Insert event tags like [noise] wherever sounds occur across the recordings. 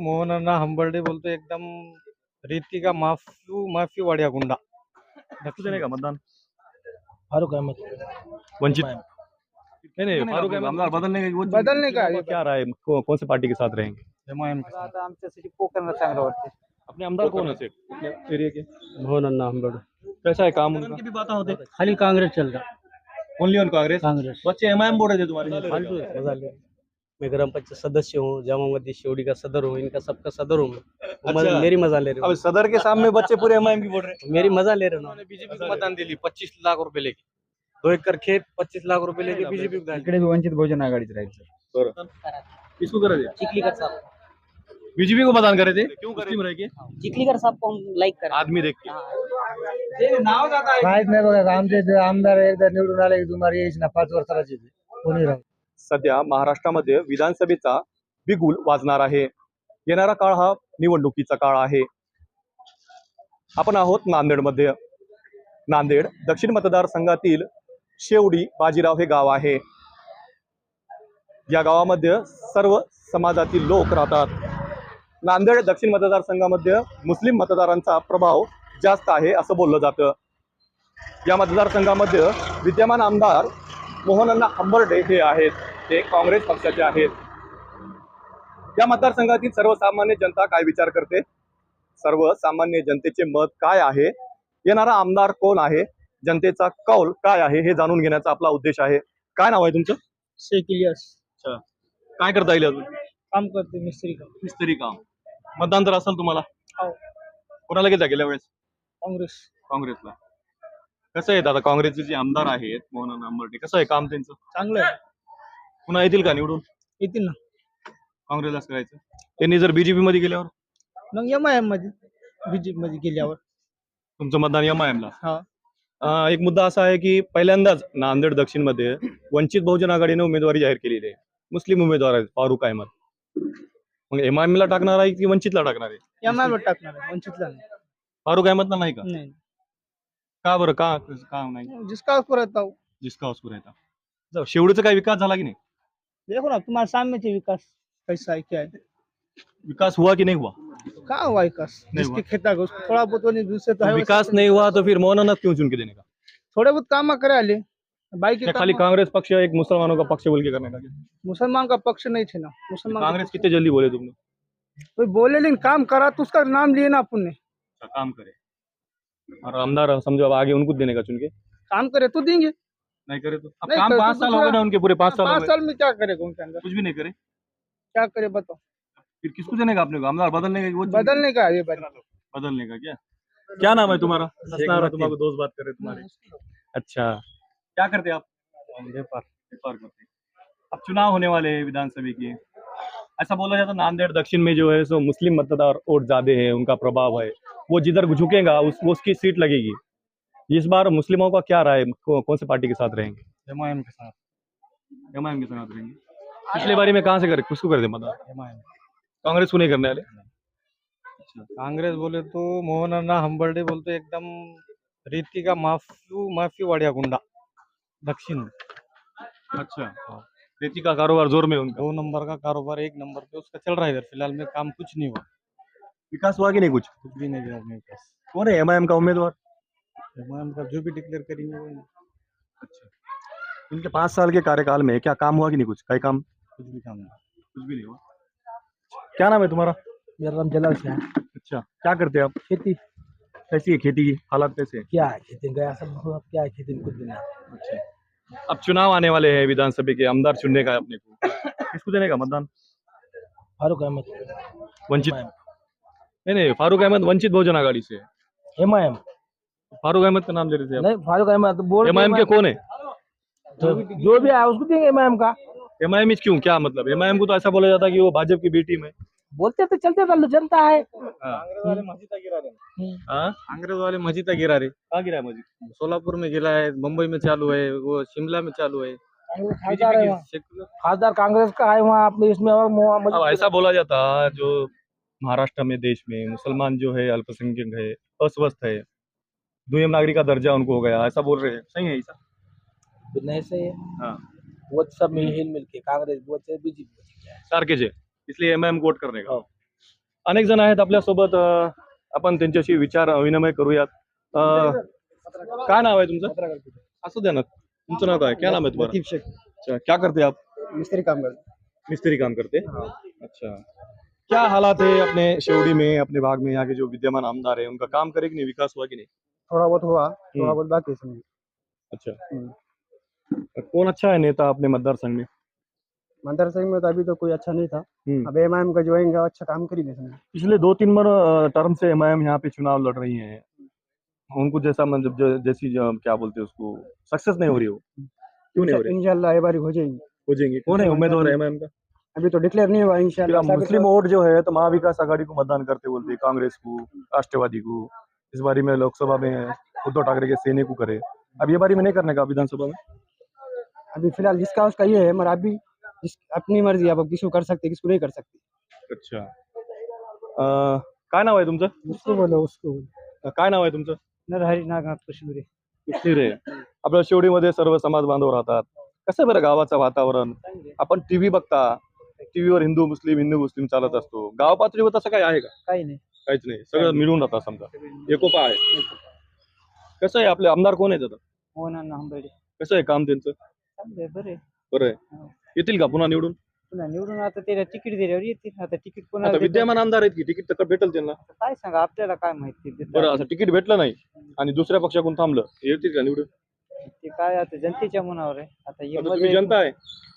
मोहन अण्णा हंबर्डे बोलतो एकदम रीति का माफ़ी माफ़ी वाडिया गुंडा. किसको देने का मतदान? फारूक अहमद. वंचित. नहीं नहीं फारूक अहमद. बदलने का बदलने का? क्या राय? कौ- कौन से पार्टी के साथ रहेंगे? आमच्यासाठी चांगलं वाटते अपने आमदार कौन है सेठ अपने एरिया के? मोहन हंबर्डे. कैसा है काम? उनका की भी बातें होते खाली कांग्रेस चल रहा. Only on Congress? कांग्रेस. बच्चे एमआईएम बोल रहे थे तुम्हारे. फालतू है ले मैं ग्राम पंचायत सदस्य हूँ जामा मस्जिद शिवड़ी का सदर हूँ इनका सबका सदर हूँ मैं। अच्छा। मेरी मज़ा ले रहे अब सदर के सामने बच्चे पूरे एमआईएम की बोल रहे हो। मेरी मज़ा ले रहे हो बीजेपी को मतदान दिली पच्चीस लाख रुपए लेके। दो एकर खेत पच्चीस लाख रुपए लेके बीजेपी को इकडे वंचित बहुजन आघाडीच राहायचं हैं किसको करे चिखलीकर साहब। बीजेपी को मतदान करे थे? क्यों मुस्लिम रह के? चिखलीकर साहब को हम लाइक कर। आदमी देख के। काहीच नाही बघा आमचे आमदार एकदा निवडून आले की तुम्हाला यायची ना पाच वर्षाची कोणी राहू। सध्या महाराष्ट्रामध्ये विधानसभेचा बिगुल वाजणार आहे. येणारा काळ हा निवडणुकीचा काळ आहे. आपण आहोत नांदेडमध्ये. नांदेड दक्षिण मतदारसंघातील शेवडी बाजीराव हे गाव आहे. या गावामध्ये सर्व समाजातील लोक राहतात. नांदेड दक्षिण मतदारसंघामध्ये मुस्लिम मतदारांचा प्रभाव जास्त आहे असं बोललं जातं. या मतदारसंघामध्ये विद्यमान आमदार मोहनअण्णा हंबर्डे हे आहेत. ते काँग्रेस पक्षाचे आहेत. या मतदारसंघातील सर्वसामान्य जनता काय विचार करते? सर्वसामान्य जनतेचे मत काय आहे? येणारा आमदार कोण आहे? जनतेचा कौल काय आहे? हे जाणून घेण्याचा आपला उद्देश आहे. काय नाव आहे तुमचं? शेख इलियास. काय करता येईल अजून काम करते मिस्त्री काम. मिस्त्री काम. मतदान तर असेल तुम्हाला? हो. कोणाला घेता गेल्या वेळेस? काँग्रेस. काँग्रेसला. कसं आहे आता? काँग्रेसचे जे आमदार आहेत मोहन हंबर्डे कसं आहे काम त्यांचं? चांगलं आहे. पुन्हा येतील का निवडून? येतील ना. काँग्रेसलाच करायचं. त्यांनी जर बीजेपी मध्ये गेल्यावर? मग एम आय एममध्ये बीजेपी मध्ये गेल्यावर. तुमचं मतदान एम आय ला? हा. अं, एक मुद्दा असा आहे की पहिल्यांदाच नांदेड दक्षिणमध्ये वंचित बहुजन आघाडीने उमेदवारी जाहीर केलेली आहे. मुस्लिम उमेदवार आहेत फारुख अहमद. मग एम आय ला टाकणार आहे की वंचितला टाकणार आहे? एम आय वर टाकणार आहे, वंचितला नाही. फारुख अहमदला नाही का? नाही. का बरं? का? का नाही? जिसका उसको रहता हूँ. जिसका उसको रहता जाऊ, शेवडीचा काही विकास झाला की नाही? देखो ना तुम्हारे सामने से विकास कैसा है क्या? है विकास हुआ कि नहीं हुआ? कहाँ हुआ विकास? नहीं जिसके हुआ। खेता थोड़ा बहुत नहीं दूसरे तो है तो विकास तो- नहीं हुआ तो फिर मौलाना क्यों चुन के देने का? थोड़े बहुत काम करा ले बाइक खाली कांग्रेस पक्ष एक मुसलमानों का पक्ष बोल के करने का मुसलमान का पक्ष नहीं थे ना। मुसलमान कांग्रेस कितने जल्दी बोले तुमने? कोई बोले लेकिन काम करा तो उसका नाम लिए ना अपन ने। अच्छा, काम करे। और आमदार समझो अब आगे उनको देने का चुन के काम करे तो देंगे। नहीं करे तो। अब काम तो पाँच साल हो गए ना उनके पूरे पाँच साल पाँच साल में क्या करेगा उनके अंदर कुछ भी नहीं करे। क्या करे बताओ। फिर किसको देने का अपने को आमदार बदलने का वो बदलने का ये बदलने का क्या? क्या नाम है तुम्हारा? दोस्त बात कर रहे तुम्हारे। अच्छा। क्या करते आप? व्यापार व्यापार करते अब चुनाव होने वाले हैं विधानसभा के। ऐसा बोला जाता है, नांदेड़ दक्षिण में जो है सो मुस्लिम मतदार वोट ज़्यादा है उनका प्रभाव है। वो जिधर झुकेगा उस वो उसकी सीट लगेगी। इस बार मुस्लिमों का क्या राय? कौ, कौन सी पार्टी के साथ रहेंगे? एमआईएम के साथ। एम के साथ रहेंगे। पिछले बारी में कहाँ से करे? किसको कर दे एमआईएम कांग्रेस को नहीं करने वाले? कांग्रेस बोले तो मोहन अण्णा हंबर्डे बोलतो एकदम रीति का माफ़ी माफ़ी वाडिया गुंडा दक्षिण। अच्छा खेती का कारोबार ज़ोर में उनका। दो नंबर का कारोबार एक नंबर पे उसका चल रहा है इधर फ़िलहाल में काम कुछ नहीं हुआ। विकास हुआ कि नहीं कुछ? कुछ भी नहीं पास कौन है एम का उम्मीदवार? एमआईएम का जो भी डिक्लेयर करेंगे वो इनके पाँच साल के कार्यकाल में क्या काम हुआ कि नहीं कुछ? कई काम? कुछ भी काम नहीं। कुछ भी नहीं हुआ। क्या नाम है तुम्हारा? मेरा नाम जलाल शाह अच्छा क्या करते हैं आप? खेती। कैसी है खेती की हालात कैसे? क्या है खेती? गया सब अब क्या है खेती? में कुछ भी नहीं। अच्छा। अब चुनाव आने वाले हैं विधानसभा के आमदार चुनने का है अपने को। किसको देने का मतदान? फारूक अहमद। वंचित। नहीं नहीं फारूक अहमद वंचित बहुजन आघाड़ी से M I M. Farooq Ahmed का नाम ले रहे थे नहीं फारूक अहमद बोल एम के कौन है? तो जो भी है उसको देंगे एम आई एम का। एम क्यों? क्या मतलब? एम को तो ऐसा बोला जाता है कि वो भाजपा की बेटी में। बोलते तो चलते तो जनता है। कांग्रेस वाले मस्जिदा गिरा रहे हाँ। वाले मस्जिदा गिरा रहे कहाँ गिरा है मस्जिद सोलापुर में गिरा है मुंबई में चालू है वो शिमला में चालू है। खासदार है कांग्रेस का है वहाँ अपने इसमें और ऐसा बोला जाता है जो महाराष्ट्र में देश में मुसलमान जो है अल्पसंख्यक है अस्वस्थ है। दुयम नागरिक का दर्जा उनको हो गया ऐसा बोल रहे हैं। सही है ऐसा नहीं सही है। हाँ। वो सब मिल हिल मिल के कांग्रेस वो बीजेपी सारखेज है। इसलिए एम एम वोट करने का। हाँ। अनेक जण आहेत आपल्यासोबत अं, आपण त्यांच्याशी विचार विनिमय करूयात। अं, काय नाव आहे तुमचं? असू द्या ना तुमचं नाव काय? क्या नाम है तुम्हारा शेख। अच्छा क्या करते आप? मिस्त्री काम करते। मिस्त्री काम करते? अच्छा। क्या हालात है अपने शेवड़ी में अपने भाग में यहाँ के जो विद्यमान आमदार है उनका काम करे कि नहीं? विकास हुआ कि नहीं? थोड़ा बहुत हुआ हम्म। थोड़ा बहुत बाकी समझो अच्छा। कौन अच्छा है नेता अपने मतदार संघ में? मंदिर सिंह में तो अभी तो कोई अच्छा नहीं था। हम्म। अब एम का जो आएँगे वो अच्छा काम करेंगे समझो पिछले दो तीन बार टर्म से एम आई एम यहाँ पे चुनाव लड़ रही हैं। उनको जैसा मतलब जैसी जो, क्या बोलते हैं उसको सक्सेस नहीं हो रही हो? क्यों नहीं हो रही? इंशाल्लाह ये बारी हो जाएँगी। हो जाएँगी। कौन है उम्मीदवार एम आई एम का? अभी तो डिक्लेयर नहीं हुआ इंशाल्लाह मुस्लिम वोट जो है तो महाविकास आघाड़ी को मतदान करते बोलते कांग्रेस को राष्ट्रवादी को। इस बारी में लोकसभा में उद्धव ठाकरे के सेने को करे। अब ये बारी में नहीं करने का विधानसभा में? अभी फ़िलहाल जिसका उसका ये है मगर अभी अपनी मर्ज़ी आप किसको कर सकते किसको नहीं कर सकते। अच्छा। काय नाव आहे तुमचं? उसको बोलो उसको बोलो। काय नाव आहे तुमचं? नरहरी नागनाथ कृष्णीर आहे आपल्या शेवडीमध्ये सर्व समाज बांधव राहतात. कसं आहे बरं गावाचं वातावरण? आपण टीव्ही बघता. टीव्हीवर हिंदू मुस्लिम हिंदू मुस्लिम चालत असतो. गाव पातळीवर तसं काही आहे का? काही नाही. काहीच नाही. सगळं मिळून राहतात समजा. एकोपा आहे. कसं आहे आपले आमदार कोण आहेत आता? आंबेडे. कसं आहे काम त्यांचं? चांगले बरे बरं आहे. येतील का पुन्हा निवडून? पुन्हा निवडून आता त्याला तिकीट दिल्यावर येतील. आता तिकीट पुन्हा आता. विद्यमान आमदार आहेत की? तिकीट तर भेटेल त्यांना. काय सांगा आपल्याला काय माहिती देतात. बरं असं तिकीट भेटलं नाही आणि दुसऱ्या पक्षाकडून थांबलं. येतील का निवडून? ते काय आता जनतेच्या मनावर आहे. आता हे तुम्ही जनता आहे.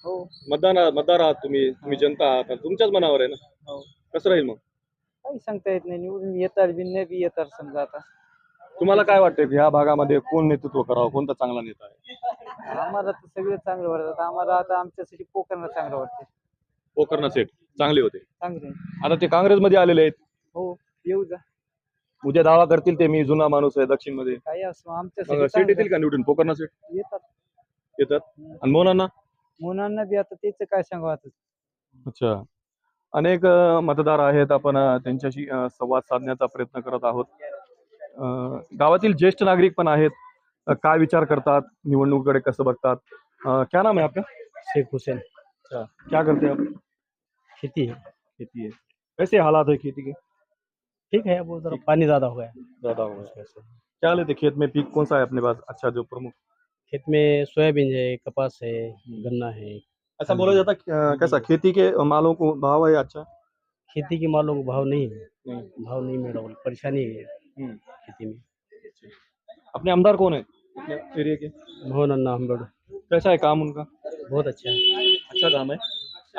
हो. मतदान मतदार आहात तुम्ही. तुम्ही जनता आहात. आता तुमच्याच मनावर आहे ना? हो. कसं राहील मग? काही सांगता येत नाही. निवडून येतात बी नाही बी येतात समजा आता. तुम्हाला काय वाटतं ह्या भागामध्ये कोण नेतृत्व करावं कोणता चांगला नेता आहे? आम्हाला तर सगळे चांगलं वाटतात. आम्हाला आता आमच्यासाठी पोकरणं चांगलं वाटते पोकर्णा सेठ चांगले होते. चांगले आता ते काँग्रेसमध्ये आलेले आहेत. हो येऊ जा. उद्या दावा करतील ते मी जुना माणूस आहे दक्षिणमध्ये काही असो आमच्यासाठी सेठ येतील. का निवडून? पोकर्णा सेठ येतात. येतात. आणि मोनांना मुलांना बी आता त्याचं काय सांगावं आता? अच्छा. अनेक मतदार आहेत. आपण अ, त्यांच्याशी संवाद साधण्याचा प्रयत्न करत आहोत. गावातील ज्येष्ठ नागरिक पण आहेत. अ, काय विचार करतात? निवडणुकीकडे कसं बघतात? क्या नाम है आपका शेख हुसैन. अच्छा. क्या करते हैं आप? खेती है खेती है कैसे हालात है खेती के? ठीक है वो जरा पानी ज़्यादा हो गया ज़्यादा हो गया क्या लेते खेत में? पीक कौन सा है अपने पास? अच्छा जो प्रमुख। खेत में सोयाबीन है कपास है गन्ना है ऐसा बोला जाता है, कैसा खेती के मालों को भाव है अच्छा? खेती के मालों को भाव नहीं है। भाव नहीं मिल रहा परेशानी है हम्म। खेती में। अपने आमदार कौन है? एरिया के? मोहन अन्ना हम्बड़। कैसा है काम उनका? बहुत अच्छा है। अच्छा काम है।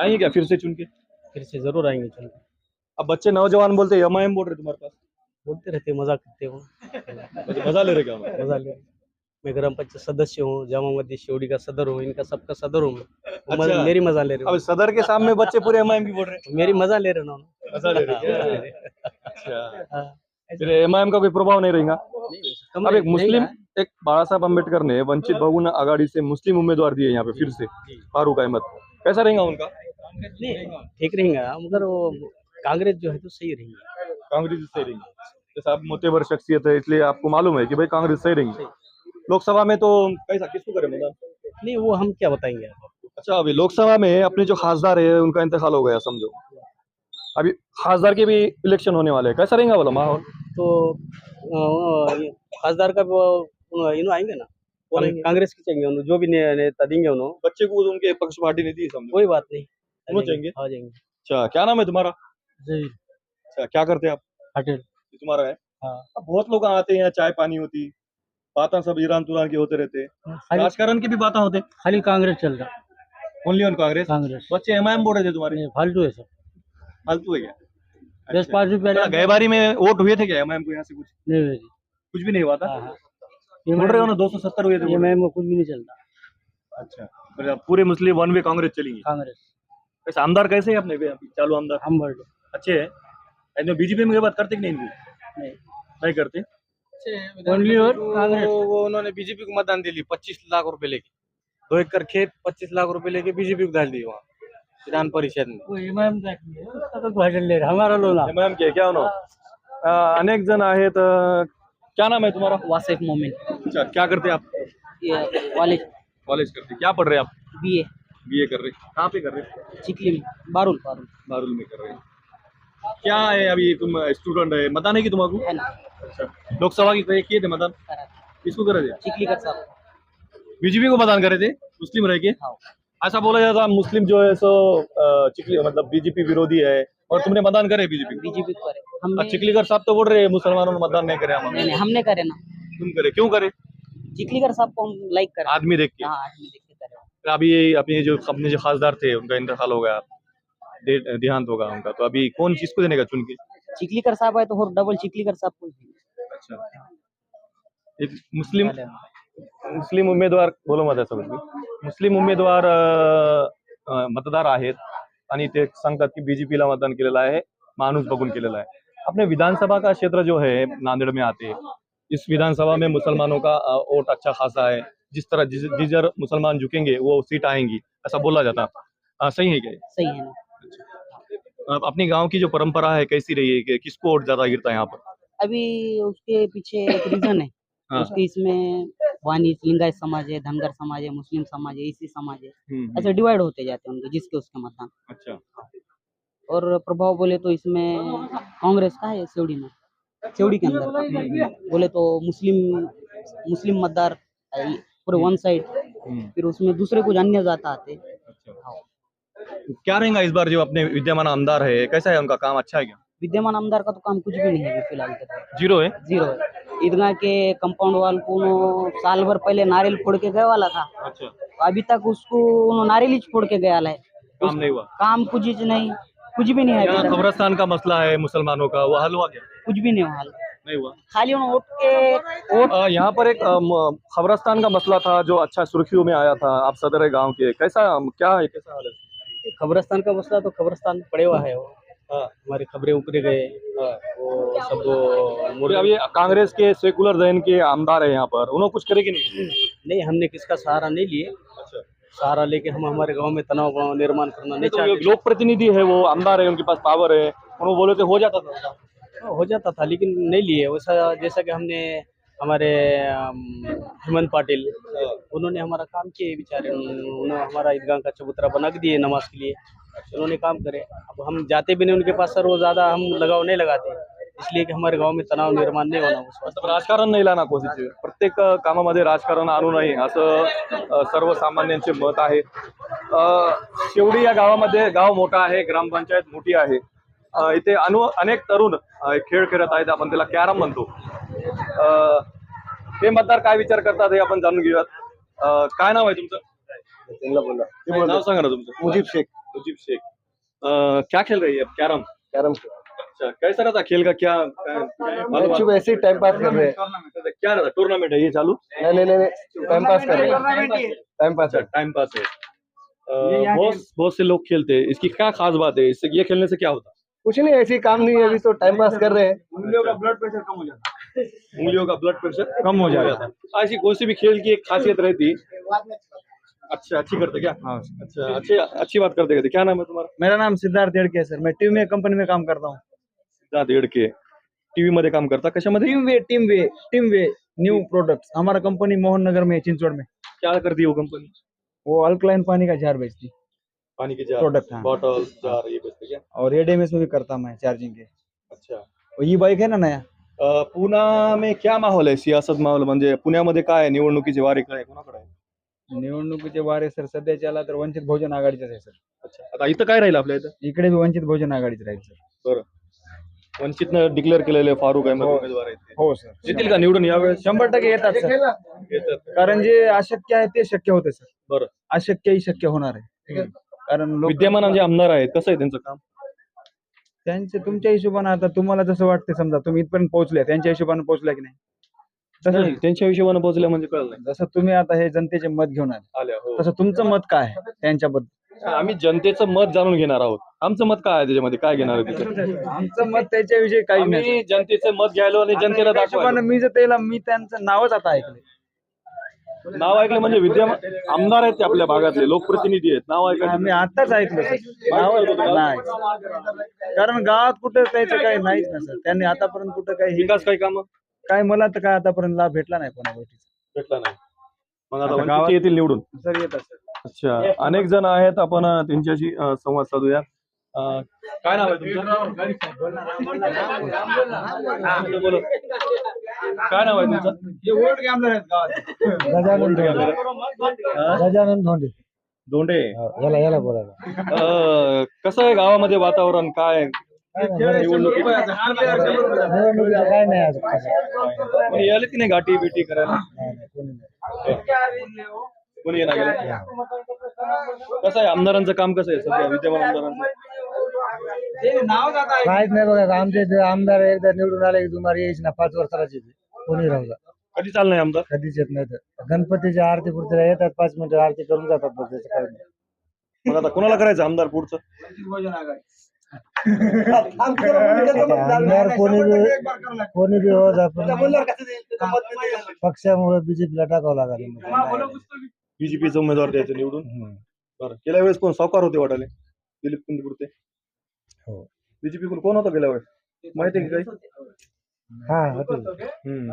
आएँगे क्या फिर से चुन के? फिर से ज़रूर आएँगे चल अब बच्चे नौजवान बोलते आई एम बोल रहे तुम्हारे पास। बोलते रहते मज़ाक करते हो [laughs] मज़ा ले रहे क्या? मज़ा ले मैं ग्राम पंचायत सदस्य हूँ जामा मस्जिद शेवड़ी का सदर हूँ इनका सबका सदर हूँ मैं। अच्छा। मेरी मज़ा ले रहे अब सदर के सामने बच्चे पूरे एम आई एम की बोल रहे हो। मेरी मज़ा ले रहे हो ना? मज़ा ले रहे हाँ। अच्छा। हाँ। एम आई एम का कोई प्रभाव नहीं रहेगा? अब एक मुस्लिम एक बाला साहब अंबेडकर ने वंचित बहुजन आघाड़ी से मुस्लिम उम्मीदवार दिए यहाँ पे फिर से। फारूक अहमद। कैसा रहेगा उनका? ठीक रहेगा। मगर वो कांग्रेस जो है तो सही रहेगी। कांग्रेस सही रहेंगे। जैसे आप मोतेबर शख्सियत है इसलिए आपको मालूम है कि भाई कांग्रेस सही रहेंगे। लोकसभा में तो कैसा किसको करें मतदान नहीं वो हम क्या बताएँगे? आपको अच्छा अभी लोकसभा में अपने जो खासदार है उनका इंतकाल हो गया समझो। अभी खासदार के भी इलेक्शन होने वाले हैं। कैसा रहेगा बोला माहौल? तो खासदार का वो इन्हों आएँगे ना? कांग्रेस की चाहिए उन्होंने जो भी नेता देंगे उन्होंने। बच्चे को उनके पक्ष पार्टी ने दी समझो। कोई बात नहीं। जाएँगे? आ जाएँगे। अच्छा क्या नाम है तुम्हारा? जी। अच्छा क्या करते हैं आप? तुम्हारा है? हाँ। बहुत लोग आते हैं चाय पानी होती। बातें सब ईरान तुरान के होते रहते खाली राजकारण की भी बातें होते खाली कांग्रेस चल रहा। Only on Congress? कांग्रेस। बच्चे एम आई एम थे तुम्हारे। फालतू है सब। फालतू है क्या? दस अच्छा। पाँच रुपये गए बारी में वोट हुए थे क्या एम आई एम को यहाँ से कुछ? नहीं हुए। कुछ भी नहीं हुआ था? हाँ, हाँ। ये बोल रहे हो ना दो सौ सत्तर हुए थे। मैम को कुछ भी नहीं चलता अच्छा। पर मुस्लिम वन वे कांग्रेस चलेंगी कांग्रेस। वैसे आमदार कैसे है अपने चालू आमदार। हम वर्ड अच्छे हैं। बीजेपी में बात करते कि नहीं। नहीं करते? ओनली और वो उन्होंने बीजेपी को मतदान दिली पच्चीस लाख रुपए लेके। दो एकड़ खेत पच्चीस लाख रुपए लेके बीजेपी को डाल दी वहाँ विधान परिषद में। वो इमाम है, तो ले रहा हमारा लोला। एम के क्या उन्हों? अनेक जन आहेत अं, क्या नाम है तुम्हारा? वासिफ मोमिन। अच्छा क्या करते हैं आप? कॉलेज। कॉलेज करते क्या पढ़ रहे हैं आप? बी ए बीए कर रहे कहाँ पे कर रहे चिखली में बारुल बारुल। बारुल में कर रहे हैं। क्या है अभी तुम स्टूडेंट है? मतदान है कि तुम्हारा है ना। लोकसभा की किए थे मतदान किसको करे थे? साहब बीजेपी को मतदान करे थे? मुस्लिम रह के? हाँ। ऐसा बोला जाता है मुस्लिम जो है सो चिखली मतलब बीजेपी विरोधी है। और तुमने मतदान करे बीजेपी बीजेपी को करे। हमने चिखलीकर साहब तो बोल रहे हैं मुसलमानों ने मतदान नहीं करे नहीं नहीं हमने करे ना। तुम करे? क्यों करे? चिखलीकर साहब को हम लाइक करे। आदमी देख के। हाँ आदमी देख के करे। अभी अपने जो अपने जो खासदार थे उनका इंतकाल हो गया। देहांत होगा उनका। तो अभी कौन चीज़ को देने का चुन के? चिखलीकर साहब है तो और डबल चिखलीकर साहब को अच्छा। एक मुस्लिम मुस्लिम उमेदवार बोलो मत कुठली. मुस्लिम उमेदवार मतदार आहेत आणि ते सांगतात की बीजेपीला मतदान केलेलं आहे माणूस बघून केलेलं आहे. अपने विधानसभा का क्षेत्र जो है नांदेड़ में आते इस विधानसभा में मुसलमानों का वोट अच्छा खासा है। जिस तरह जिस जिधर मुसलमान झुकेंगे वो सीट आएँगी ऐसा बोला जाता। अ, सही है क्या सही है अपने गाँव की जो परंपरा है कैसी रही है? कि किसको वोट ज़्यादा गिरता है यहाँ पर? अभी उसके पीछे एक रीजन है। हाँ। उसके इसमें वानी लिंगायत समाज है धनगर समाज है मुस्लिम समाज है ईसी समाज है। हम्म, ऐसे डिवाइड होते जाते हैं उनके जिसके उसके मतदान। अच्छा। और प्रभाव बोले तो इसमें कांग्रेस का है सेवड़ी में। सेवड़ी के अंदर बोले तो मुस्लिम मुस्लिम मतदार पूरे वन साइड हम्म, फिर उसमें दूसरे कुछ अन्य जाता आते। अच्छा। क्या रहेगा इस बार जो अपने विद्यमान आमदार है? कैसा है उनका काम? अच्छा है क्या? विद्यमान आमदार का तो काम कुछ भी नहीं है फ़िलहाल के तौर ज़ीरो है? ज़ीरो है। ईदगाह के कंपाउंड वाल को साल भर पहले नारियल फोड़ के गए वाला था। अच्छा। अभी तक उसको नारियल ही फोड़ के गया है काम नहीं हुआ? काम कुछ नहीं। कुछ भी नहीं है कब्रस्तान का मसला है मुसलमानों का। वो हल हुआ क्या? कुछ भी नहीं हुआ हाल। नहीं हुआ। खाली वोट के यहाँ पर एक खबरस्तान का मसला था जो अच्छा सुर्खियों में आया था। आप सदर है गाँव के। कैसा क्या है? कैसा हाल है? खबरस्तान का मसला तो खबरस्तान पड़े हुआ है वो। हाँ, हमारी खबरें ऊपरे गए हाँ, वो सब वो अभी कांग्रेस के सेकुलर जैन के आमदार है यहाँ पर। उन्होंने कुछ करेगी नहीं? नहीं हमने किसका सहारा नहीं लिए। अच्छा। सहारा लेके हम हमारे गाँव में तनाव बनाव निर्माण करना नहीं तो चाहते। लोक प्रतिनिधि है वो आमदार है उनके पास पावर है। उन्होंने बोले तो हो जाता था। हाँ, हो जाता था लेकिन नहीं लिए। वैसा जैसा कि हमने हमारे हेमंत पाटिल उन्होंने हमारा काम किए बेचारे उन्होंने हमारा ईदगाह का चबूतरा बना के दिए नमाज के लिए। उन्होंने काम करे। अब हम जाते भी नहीं उनके पास सर वो ज़्यादा हम लगाव नहीं लगाते। इसलिए कि हमारे गांव में तनाव निर्माण नाही होणार मतलब राजकारण नाही लाना कोशिश प्रत्येक कामामध्ये राजकारण आणू नये असं सर्वसामान्यांचे मत आहे. अ, शेवडी या गावामध्ये गाव मोठा आहे ग्रामपंचायत मोठी आहे. इथे अनु अनेक तरुण खेळ खेळत आहेत आपण त्याला कॅरम म्हणतो. ते मतदार काय विचार करतात हे आपण जाणून घेऊयात. अ, काय नाव आहे तुमचं? काय नाव सांगा ना तुमचं. मुजीब शेख. मुजीब शेख. अ, क्या खेल रही है? आप कैरम कैरम अच्छा कैसा रहता खेल का क्या मैच वैसे ही टाइम पास कर रहे हैं. क्या रहता टूर्नामेंट है ये चालू? नहीं नहीं नहीं नहीं. टाइम पास कर रहे हैं. टाइम पास अच्छा टाइम पास है. अ, बहुत बहुत से लोग खेलते हैं. इसकी क्या खास बात है? इससे ये खेलने से क्या होता? कुछ नहीं ऐसी काम नहीं है. अभी तो टाइम पास कर रहे हैं. उंगलियों का ब्लड प्रेशर कम हो जाता है। उंगलियों का ब्लड प्रेशर कम हो जाता है ऐसी कोई सी भी खेल की एक खासियत रहती। अच्छा अच्छी करते क्या? हाँ। अच्छा अच्छी अच्छी बात करते कहते। क्या नाम है तुम्हारा? मेरा नाम सिद्धार्थ येडके है सर। मैं टीवी में कंपनी में काम करता हूँ। सिद्धार्थ येडके टीव्ही मध्ये काम करता? कशामध्ये? Team way team way team way new products हमारा कंपनी मोहन नगर में है, चिंचवड़ में। क्या करती है वो कंपनी वो अल्कलाइन पानी का जार बेचती। पानी की जार प्रोडक्ट हाँ। बॉटल जार ये बेचते क्या? और एडीएमएस में भी करता मैं चार्जिंग के। अच्छा। वो ई बाइक है ना नया? पुणा में क्या माहोल आहे सियासत माहोल? म्हणजे पुण्यामध्ये काय आहे? निवडणुकीची वारी काय? कोणाकडे आहे? निवडणुकीचे वारे सर. सध्याच्या आला तर वंचित बहुजन आघाडीचाच आहे सर. अच्छा. आता इथं काय राहील आपल्या इथं? इकडे बी वंचित बहुजन आघाडीच राहील सर. वंचितनं डिक्लेअर केलेले फारुख अहमद हो. उमेदवार आहेत ते. हो सर. येतील का निवडून यावेळेस? शंभर टक्के येतात सर. येतात. कारण जे अशक्य आहे ते शक्य होते सर. बरं. अशक्यही शक्य होणार आहे. कारण लोक विद्यमान जे आमदार आहेत कसं आहे त्यांचं काम? त्यांचे तुमच्या हिशोबाने आता तुम्हाला जसं वाटते समजा तुम्ही इथपर्यंत पोहोचले त्यांच्या हिशोबाने पोहोचल्या की नाही? तसं नाही, त्यांच्या हिशोबाने पोहोचल्या म्हणजे कळलं नाही. जसं तुम्ही आता हे जनतेचे मत घेऊन आले आल्या हो. तसं तुमचं मत काय आहे त्यांच्याबद्दल? आम्ही जनतेचं मत जाणून घेणार आहोत. आमचं मत काय आहे त्याच्यामध्ये? काय घेणार आहे त्याच्यात आमचं मत त्याच्याविषयी काही नाही. आम्ही जनतेचं मत घ्यायलो आणि जनतेला दाखवायला. मी जर त्याला मी त्यांचं नावच आता ऐकलं नाव ऐकलं म्हणजे विद्यमान आमदार आहेत ते आपल्या भागातले लोकप्रतिनिधी आहेत. नाव ऐकलं मी आताच ऐकलं सर. नाव नाही. कारण गावात कुठं त्याचं काही नाहीच ना सर. त्यांनी आतापर्यंत कुठं काही विकास काही काम? काय मला तर काय आतापर्यंत लाभ भेटला नाही कोणा गोष्टीचा. भेटला नाही. मग आता आता वंचितचे गावात- येतील निवडून. सर येतात सर. अच्छा. अनेक जण आहेत आपण अ, त्यांच्याशी अ, संवाद साधूया. अं, काय नाव आहे तुमचं? बोला. काय नाव आहे तुमचं? गजानन धोंडे गजानन धोंडे. दोंडे याला याला बोलायला. अं, कसं आहे गावामध्ये वातावरण? काय? निवडणुकीचं काय नाही आज. कोणी यायला की नाही गाठी बिटी करायला? कोणी येणार गेलं? कसं आहे आमदारांचं काम कसं आहे सध्या? विद्यमान आमदारांचं? काहीच नाही बघा आमचे आमदार एकदा निवडून आले की तुम्हाला यायची ना पाच वर्षाची कोणी राहू कधी चालणार आमदार? कधीच येत नाही तर. गणपतीच्या आरती पुरतीला येतात पाच मिनिटं आरती करून जातात बस त्याचं काही नाही. मग आता कोणाला करायचं आमदार पुढचं? आमदार कोणी बी कोणी बी हो जा पण पक्षामुळे बीजेपीला टाकावं लागेल. बीजेपीचं उमेदवार द्यायचं निवडून. बरं गेल्या वेळेस कोण सावकार होते वाटाले दिलीप कुंदपुरते. हो. बीजेपी कडून कोण होता गेल्या वेळेस माहिती आहे की काही? हा होते. हम्म.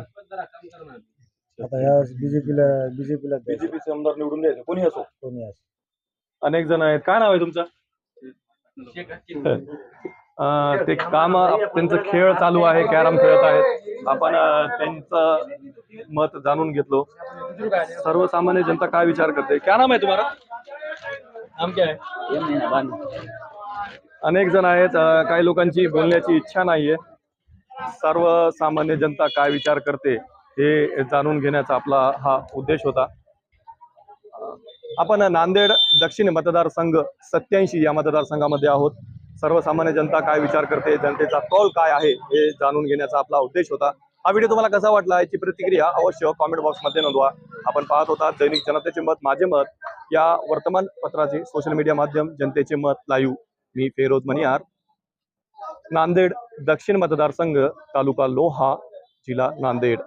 आता यावेळेस बीजेपीला बीजेपीला बीजेपीचे आमदार निवडून द्यायचं. कोणी असो? कोणी असं. अनेक जण आहेत. काय नाव आहे तुमचं? [laughs] अं, ते काम त्यांचं खेळ चालू आहे. कॅरम खेळत आहेत. आपण अं, त्यांचं मत जाणून घेतलो. सर्वसामान्य जनता काय विचार करते? क्या नाम आहे तुम्हाला? नाम क्या? है अनेक जण आहेत काही लोकांची बोलण्याची इच्छा नाहीये. सर्वसामान्य जनता काय विचार करते हे जाणून घेण्याचा आपला हा उद्देश होता. आपण नांदेड दक्षिण मतदारसंघ सत्याऐंशी या मतदारसंघामध्ये आहोत. सर्वसामान्य जनता काय विचार करते जनतेचा कौल काय आहे हे जाणून घेण्याचा आपला उद्देश होता. हा व्हिडिओ तुम्हाला कसा वाटला याची प्रतिक्रिया अवश्य कॉमेंट बॉक्समध्ये नोंदवा. आपण पाहत होता दैनिक जनतेचे मत माझे मत या वर्तमानपत्राचे सोशल मीडिया माध्यम जनतेचे मत लाईव्ह मी फेरोज मनियार. नांदेड दक्षिण मतदारसंघ तालुका लोहा जिल्हा नांदेड.